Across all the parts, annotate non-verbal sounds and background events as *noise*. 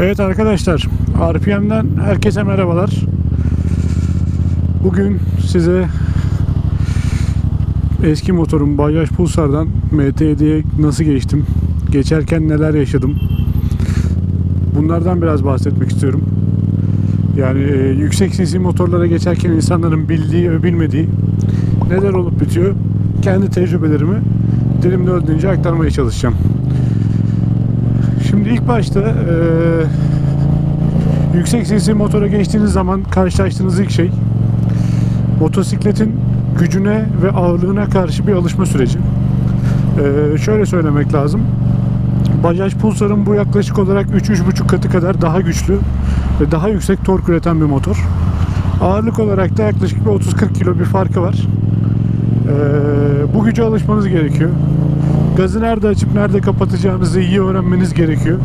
Evet arkadaşlar, RPM'den herkese merhabalar. Bugün size eski motorum Bajaj Pulsar'dan MT7'ye nasıl geçtim, geçerken neler yaşadım. Bunlardan biraz bahsetmek istiyorum. Yani e, yüksek cc motorlara geçerken insanların bildiği ve bilmediği neler olup bitiyor. Kendi tecrübelerimi dilimde öldüğünce aktarmaya çalışacağım. Şimdi ilk başta eee, yüksek sesli motora geçtiğiniz zaman karşılaştığınız ilk şey motosikletin gücüne ve ağırlığına karşı bir alışma süreci. Eee, şöyle söylemek lazım. Bajaj Pulsar'ın bu yaklaşık olarak 3-3,5 katı kadar daha güçlü ve daha yüksek tork üreten bir motor. Ağırlık olarak da yaklaşık bir 30-40 kilo bir farkı var. Eee, bu güce alışmanız gerekiyor. Gazı nerede açıp nerede kapatacağınızı iyi öğrenmeniz gerekiyor.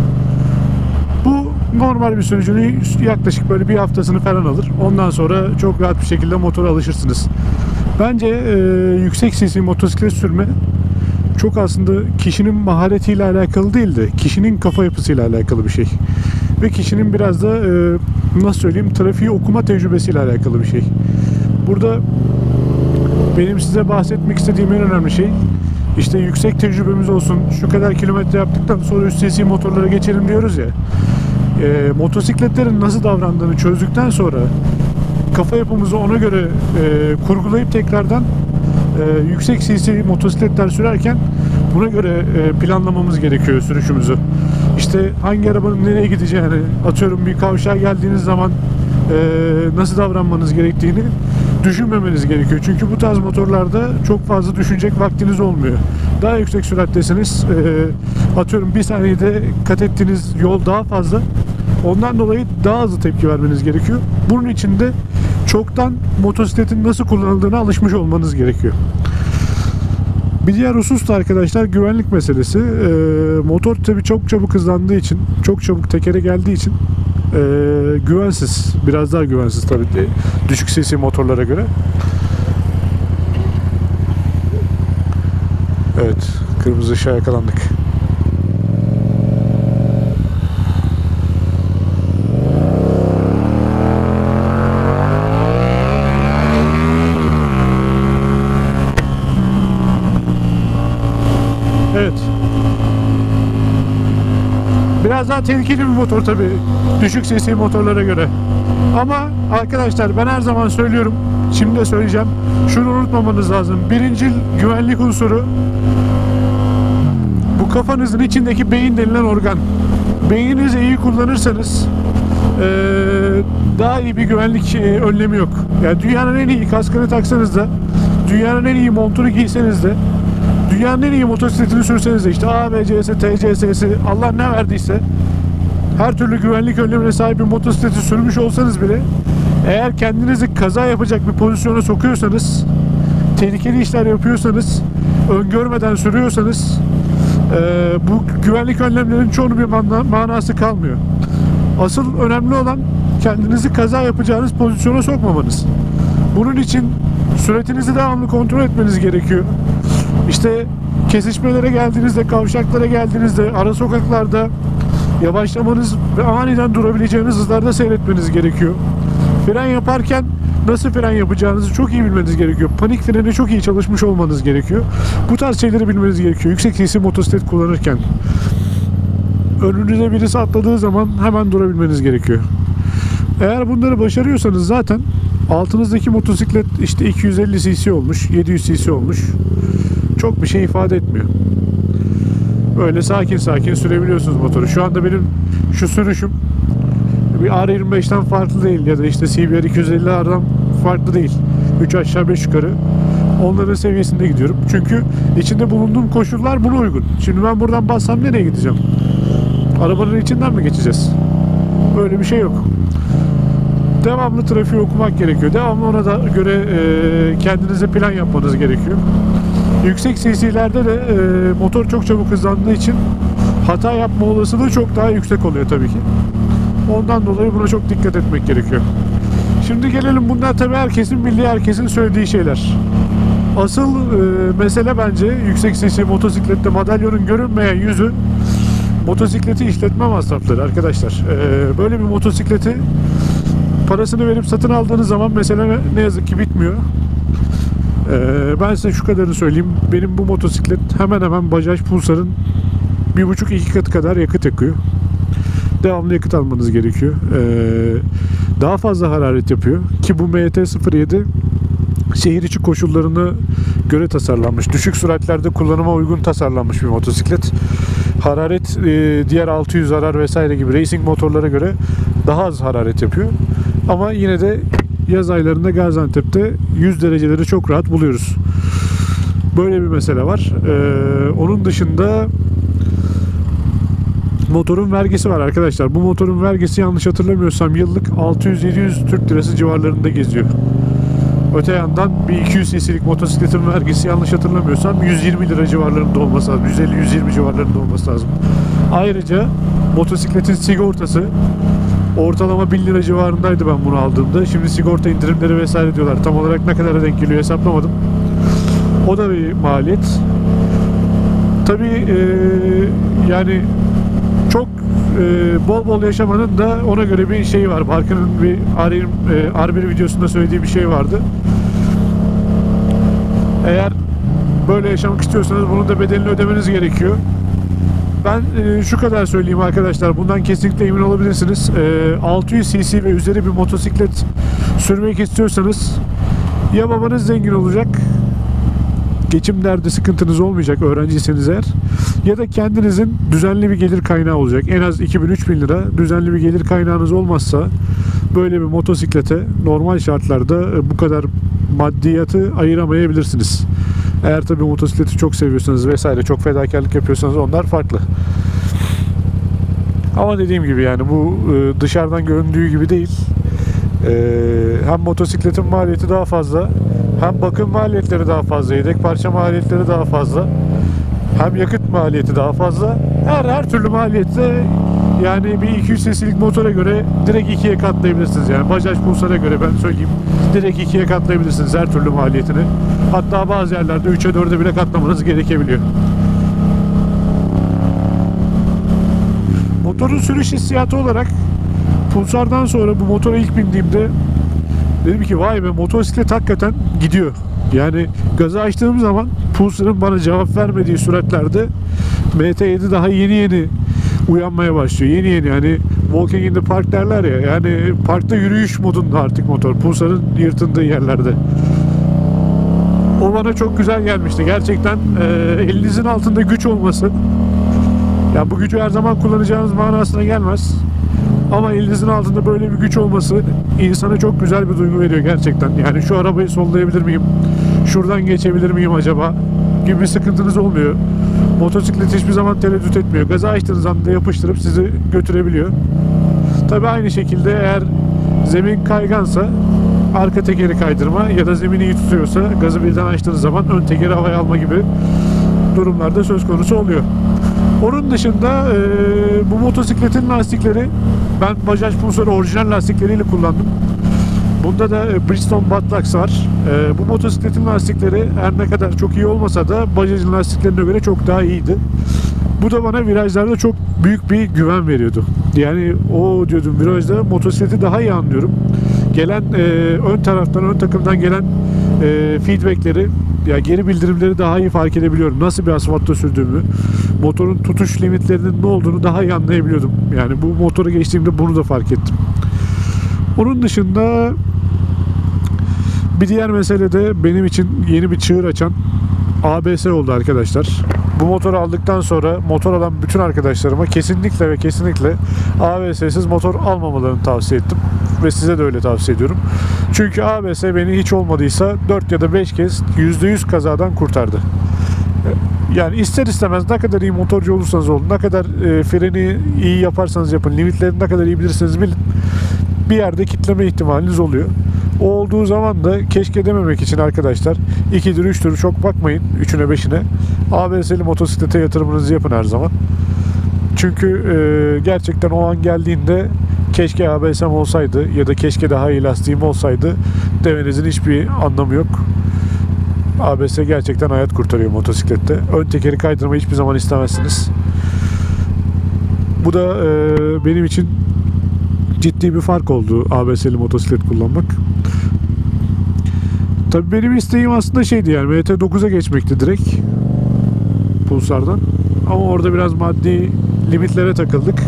Bu normal bir sürecini yaklaşık böyle bir haftasını falan alır. Ondan sonra çok rahat bir şekilde motora alışırsınız. Bence e, yüksek sesli motosiklet sürme çok aslında kişinin maharetiyle alakalı değil de kişinin kafa yapısıyla alakalı bir şey. Ve kişinin biraz da e, nasıl söyleyeyim trafiği okuma tecrübesiyle alakalı bir şey. Burada benim size bahsetmek istediğim en önemli şey işte yüksek tecrübemiz olsun şu kadar kilometre yaptıktan sonra üst sesi motorlara geçelim diyoruz ya e, motosikletlerin nasıl davrandığını çözdükten sonra kafa yapımızı ona göre e, kurgulayıp tekrardan e, yüksek cc motosikletler sürerken buna göre e, planlamamız gerekiyor sürüşümüzü. İşte hangi arabanın nereye gideceğini, atıyorum bir kavşağa geldiğiniz zaman e, nasıl davranmanız gerektiğini düşünmemeniz gerekiyor. Çünkü bu tarz motorlarda çok fazla düşünecek vaktiniz olmuyor. Daha yüksek sürattesiniz. E, atıyorum bir saniyede kat ettiğiniz yol daha fazla. Ondan dolayı daha hızlı tepki vermeniz gerekiyor. Bunun için de çoktan motosikletin nasıl kullanıldığına alışmış olmanız gerekiyor. Bir diğer husus da arkadaşlar güvenlik meselesi. Ee, motor tabi çok çabuk hızlandığı için, çok çabuk tekere geldiği için ee, güvensiz. Biraz daha güvensiz tabi düşük sesli motorlara göre. Evet, kırmızı ışığa yakalandık. Evet. Biraz daha tehlikeli bir motor tabi düşük sesli motorlara göre. Ama arkadaşlar ben her zaman söylüyorum. Şimdi de söyleyeceğim. Şunu unutmamanız lazım. Birinci güvenlik unsuru bu kafanızın içindeki beyin denilen organ. Beyninizi iyi kullanırsanız daha iyi bir güvenlik önlemi yok. Yani dünyanın en iyi kaskını taksanız da dünyanın en iyi montunu giyseniz de dünyanın en iyi motosikletini sürseniz de işte ABC'si, TCS'si Allah ne verdiyse her türlü güvenlik önlemine sahip bir motosikleti sürmüş olsanız bile eğer kendinizi kaza yapacak bir pozisyona sokuyorsanız tehlikeli işler yapıyorsanız öngörmeden sürüyorsanız eee, bu güvenlik önlemlerinin çoğunu bir mana- manası kalmıyor. Asıl önemli olan kendinizi kaza yapacağınız pozisyona sokmamanız. Bunun için süratinizi devamlı kontrol etmeniz gerekiyor. İşte kesişmelere geldiğinizde, kavşaklara geldiğinizde, ara sokaklarda yavaşlamanız ve aniden durabileceğiniz hızlarda seyretmeniz gerekiyor. Fren yaparken nasıl fren yapacağınızı çok iyi bilmeniz gerekiyor. Panik freni çok iyi çalışmış olmanız gerekiyor. Bu tarz şeyleri bilmeniz gerekiyor. Yüksek sesli motosiklet kullanırken. Önünüze birisi atladığı zaman hemen durabilmeniz gerekiyor. Eğer bunları başarıyorsanız zaten altınızdaki motosiklet işte 250 cc olmuş, 700 cc olmuş. Çok bir şey ifade etmiyor. Böyle sakin sakin sürebiliyorsunuz motoru. Şu anda benim şu sürüşüm bir R25'ten farklı değil ya da işte CBR 250R'dan farklı değil. 3 aşağı 5 yukarı. Onların seviyesinde gidiyorum. Çünkü içinde bulunduğum koşullar buna uygun. Şimdi ben buradan bassam nereye gideceğim? Arabanın içinden mi geçeceğiz? Böyle bir şey yok. Devamlı trafiği okumak gerekiyor. Devamlı ona da göre e, kendinize plan yapmanız gerekiyor. Yüksek CC'lerde de e, motor çok çabuk hızlandığı için hata yapma olasılığı çok daha yüksek oluyor tabii ki. Ondan dolayı buna çok dikkat etmek gerekiyor. Şimdi gelelim bunlar tabii herkesin bildiği herkesin söylediği şeyler. Asıl e, mesele bence yüksek sesli motosiklette madalyonun görünmeyen yüzü motosikleti işletme masrafları arkadaşlar. E, böyle bir motosikleti parasını verip satın aldığınız zaman mesele ne yazık ki bitmiyor. E, ben size şu kadarını söyleyeyim. Benim bu motosiklet hemen hemen Bajaj Pulsar'ın bir buçuk iki katı kadar yakıt yakıyor. Devamlı yakıt almanız gerekiyor. Ee, daha fazla hararet yapıyor ki bu MT-07 şehir içi koşullarına göre tasarlanmış. Düşük süratlerde kullanıma uygun tasarlanmış bir motosiklet. Hararet e, diğer 600 arar vesaire gibi racing motorlara göre daha az hararet yapıyor. Ama yine de yaz aylarında Gaziantep'te 100 dereceleri çok rahat buluyoruz. Böyle bir mesele var. Ee, onun dışında motorun vergisi var arkadaşlar. Bu motorun vergisi yanlış hatırlamıyorsam yıllık 600-700 Türk lirası civarlarında geziyor. Öte yandan bir 200 cc'lik motosikletin vergisi yanlış hatırlamıyorsam 120 lira civarlarında olması lazım. 150-120 civarlarında olması lazım. Ayrıca motosikletin sigortası ortalama 1000 lira civarındaydı ben bunu aldığımda. Şimdi sigorta indirimleri vesaire diyorlar. Tam olarak ne kadara denk geliyor hesaplamadım. O da bir maliyet. Tabii eee, yani çok e, bol bol yaşamanın da ona göre bir şeyi var. Barkın'ın bir R1, e, R1 videosunda söylediği bir şey vardı. Eğer böyle yaşamak istiyorsanız bunun da bedelini ödemeniz gerekiyor. Ben e, şu kadar söyleyeyim arkadaşlar. Bundan kesinlikle emin olabilirsiniz. E, 600 cc ve üzeri bir motosiklet sürmek istiyorsanız ya babanız zengin olacak geçim derdi sıkıntınız olmayacak öğrenciyseniz eğer ya da kendinizin düzenli bir gelir kaynağı olacak. En az 2000-3000 lira düzenli bir gelir kaynağınız olmazsa böyle bir motosiklete normal şartlarda e, bu kadar maddiyatı ayıramayabilirsiniz. Eğer tabii motosikleti çok seviyorsanız vesaire çok fedakarlık yapıyorsanız onlar farklı. Ama dediğim gibi yani bu e, dışarıdan göründüğü gibi değil. E, hem motosikletin maliyeti daha fazla hem bakım maliyetleri daha fazla, yedek parça maliyetleri daha fazla. Hem yakıt maliyeti daha fazla. Her her türlü maliyette yani bir 200 cc'lik motora göre direkt ikiye katlayabilirsiniz. Yani Bajaj Pulsar'a göre ben söyleyeyim. Direkt ikiye katlayabilirsiniz her türlü maliyetini. Hatta bazı yerlerde 3'e 4'e bile katlamanız gerekebiliyor. Motorun sürüş hissiyatı olarak Pulsar'dan sonra bu motora ilk bindiğimde dedim ki vay be motosiklet hakikaten gidiyor. Yani gazı açtığım zaman Pulsar'ın bana cevap vermediği süratlerde MT7 daha yeni yeni uyanmaya başlıyor. Yeni yeni yani walking in the park derler ya yani parkta yürüyüş modunda artık motor. Pulsar'ın yırtındığı yerlerde. Bana çok güzel gelmişti. Gerçekten e, elinizin altında güç olması ya bu gücü her zaman kullanacağınız manasına gelmez. Ama elinizin altında böyle bir güç olması insana çok güzel bir duygu veriyor gerçekten. Yani şu arabayı sollayabilir miyim? Şuradan geçebilir miyim acaba? Gibi bir sıkıntınız olmuyor. Motosiklet hiçbir zaman tereddüt etmiyor. Gaza açtığınız anda yapıştırıp sizi götürebiliyor. Tabi aynı şekilde eğer zemin kaygansa arka tekeri kaydırma ya da zemini iyi tutuyorsa gazı birden açtığınız zaman ön tekeri havaya alma gibi durumlarda söz konusu oluyor. Onun dışında e, bu motosikletin lastikleri ben Bajaj Pulsar orijinal lastikleriyle kullandım. Bunda da Bridgestone Batlax var. E, bu motosikletin lastikleri her ne kadar çok iyi olmasa da Bajaj'ın lastiklerine göre çok daha iyiydi. Bu da bana virajlarda çok büyük bir güven veriyordu. Yani o diyordum virajda motosikleti daha iyi anlıyorum. Gelen e, ön taraftan, ön takımdan gelen e, feedbackleri ya geri bildirimleri daha iyi fark edebiliyorum. Nasıl bir asfaltta sürdüğümü, motorun tutuş limitlerinin ne olduğunu daha iyi anlayabiliyordum. Yani bu motoru geçtiğimde bunu da fark ettim. Onun dışında bir diğer mesele de benim için yeni bir çığır açan ABS oldu arkadaşlar. Bu motoru aldıktan sonra motor alan bütün arkadaşlarıma kesinlikle ve kesinlikle ABS'siz motor almamalarını tavsiye ettim. Ve size de öyle tavsiye ediyorum. Çünkü ABS beni hiç olmadıysa 4 ya da 5 kez %100 kazadan kurtardı. Yani ister istemez ne kadar iyi motorcu olursanız olun, ne kadar e, freni iyi yaparsanız yapın, limitlerini ne kadar iyi bilirseniz bilin bir yerde kitleme ihtimaliniz oluyor. O olduğu zaman da keşke dememek için arkadaşlar 2'dir 3'tür çok bakmayın 3'üne 5'ine. ABS'li motosiklete yatırımınızı yapın her zaman. Çünkü e, gerçekten o an geldiğinde keşke ABS'm olsaydı ya da keşke daha iyi lastiğim olsaydı demenizin hiçbir anlamı yok. ABS gerçekten hayat kurtarıyor motosiklette. Ön tekeri kaydırmayı hiçbir zaman istemezsiniz. Bu da e, benim için ciddi bir fark oldu ABS'li motosiklet kullanmak. Tabii benim isteğim aslında şeydi yani MT9'a geçmekti direkt Pulsar'dan. Ama orada biraz maddi limitlere takıldık.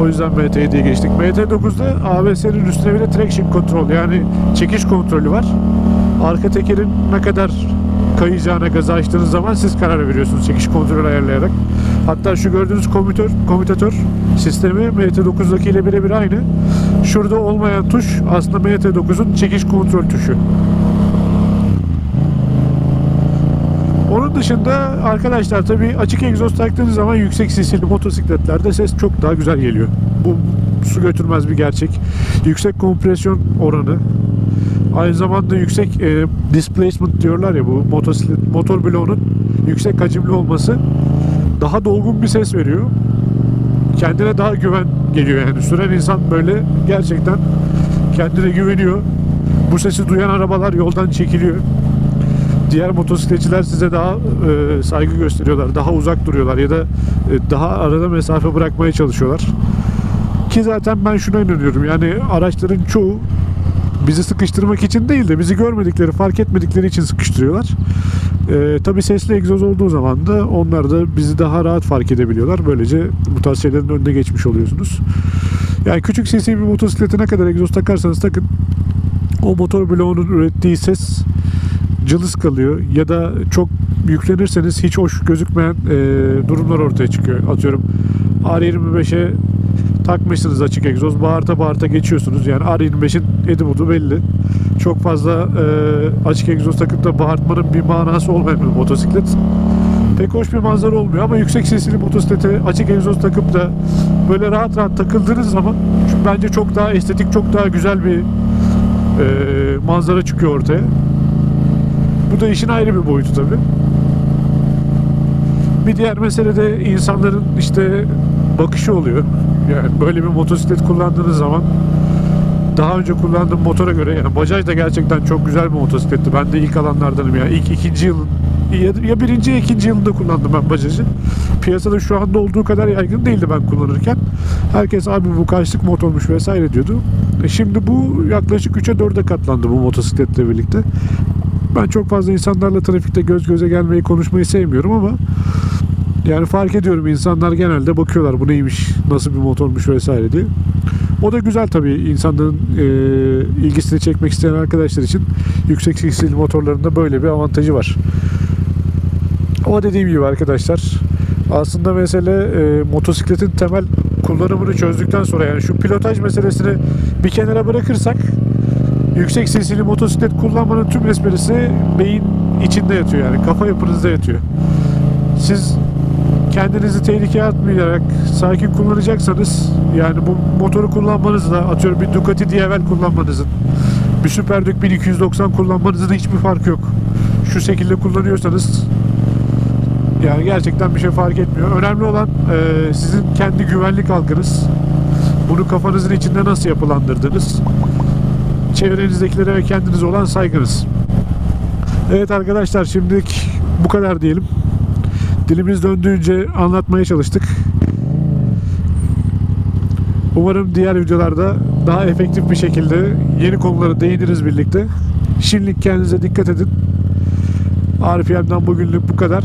O yüzden MT7'ye geçtik. MT9'da ABS'nin üstüne bir de traction control yani çekiş kontrolü var. Arka tekerin ne kadar kayacağına gazı açtığınız zaman siz karar veriyorsunuz çekiş kontrolü ayarlayarak. Hatta şu gördüğünüz komütör, komütatör sistemi MT9'daki ile birebir aynı. Şurada olmayan tuş aslında MT9'un çekiş kontrol tuşu. Onun dışında arkadaşlar tabii açık egzoz taktığınız zaman yüksek sesli motosikletlerde ses çok daha güzel geliyor. Bu su götürmez bir gerçek. Yüksek kompresyon oranı. Aynı zamanda yüksek e, displacement diyorlar ya bu motosiklet motor bloğunun yüksek hacimli olması daha dolgun bir ses veriyor. Kendine daha güven geliyor yani. Süren insan böyle gerçekten kendine güveniyor. Bu sesi duyan arabalar yoldan çekiliyor diğer motosikletçiler size daha e, saygı gösteriyorlar, daha uzak duruyorlar ya da e, daha arada mesafe bırakmaya çalışıyorlar. Ki zaten ben şuna inanıyorum yani araçların çoğu bizi sıkıştırmak için değil de bizi görmedikleri, fark etmedikleri için sıkıştırıyorlar. E, tabii sesli egzoz olduğu zaman da onlar da bizi daha rahat fark edebiliyorlar. Böylece bu tarz şeylerin önüne geçmiş oluyorsunuz. Yani küçük sesli bir motosiklete ne kadar egzoz takarsanız takın o motor bloğunun ürettiği ses cılız kalıyor ya da çok yüklenirseniz hiç hoş gözükmeyen e, durumlar ortaya çıkıyor. Atıyorum R25'e takmışsınız açık egzoz bağırta bağırta geçiyorsunuz. Yani R25'in edibudu belli. Çok fazla e, açık egzoz takıp da bağırtmanın bir manası olmayan bir motosiklet. Pek hoş bir manzara olmuyor ama yüksek sesli motosiklete açık egzoz takıp da böyle rahat rahat takıldığınız zaman bence çok daha estetik, çok daha güzel bir e, manzara çıkıyor ortaya. Bu da işin ayrı bir boyutu tabi. Bir diğer mesele de insanların işte bakışı oluyor. *laughs* Yani böyle bir motosiklet kullandığınız zaman daha önce kullandığım motora göre yani Bajaj da gerçekten çok güzel bir motosikletti. Ben de ilk alanlardanım ya. İlk ikinci yıl ya, ya birinci ya ikinci yılında kullandım ben Bajaj'ı. Piyasada şu anda olduğu kadar yaygın değildi ben kullanırken. Herkes abi bu kaçlık motormuş vesaire diyordu. E şimdi bu yaklaşık 3'e 4'e katlandı bu motosikletle birlikte. Ben çok fazla insanlarla trafikte göz göze gelmeyi konuşmayı sevmiyorum ama yani fark ediyorum insanlar genelde bakıyorlar bu neymiş, nasıl bir motormuş vesaire diye. O da güzel tabii insanların e, ilgisini çekmek isteyen arkadaşlar için yüksek sesli motorlarında böyle bir avantajı var. Ama dediğim gibi arkadaşlar aslında mesele e, motosikletin temel kullanımını çözdükten sonra yani şu pilotaj meselesini bir kenara bırakırsak yüksek sesli motosiklet kullanmanın tüm esprisi beyin içinde yatıyor yani kafa yapınızda yatıyor. Siz kendinizi tehlikeye atmayarak sakin kullanacaksanız yani bu motoru kullanmanızla atıyorum bir Ducati DVL kullanmanızın bir Super Duke 1290 kullanmanızın hiçbir farkı yok. Şu şekilde kullanıyorsanız yani gerçekten bir şey fark etmiyor. Önemli olan e, sizin kendi güvenlik algınız. Bunu kafanızın içinde nasıl yapılandırdınız? çevrenizdekilere ve kendinize olan saygınız. Evet arkadaşlar şimdilik bu kadar diyelim. Dilimiz döndüğünce anlatmaya çalıştık. Umarım diğer videolarda daha efektif bir şekilde yeni konulara değiniriz birlikte. Şimdilik kendinize dikkat edin. RPM'den bugünlük bu kadar.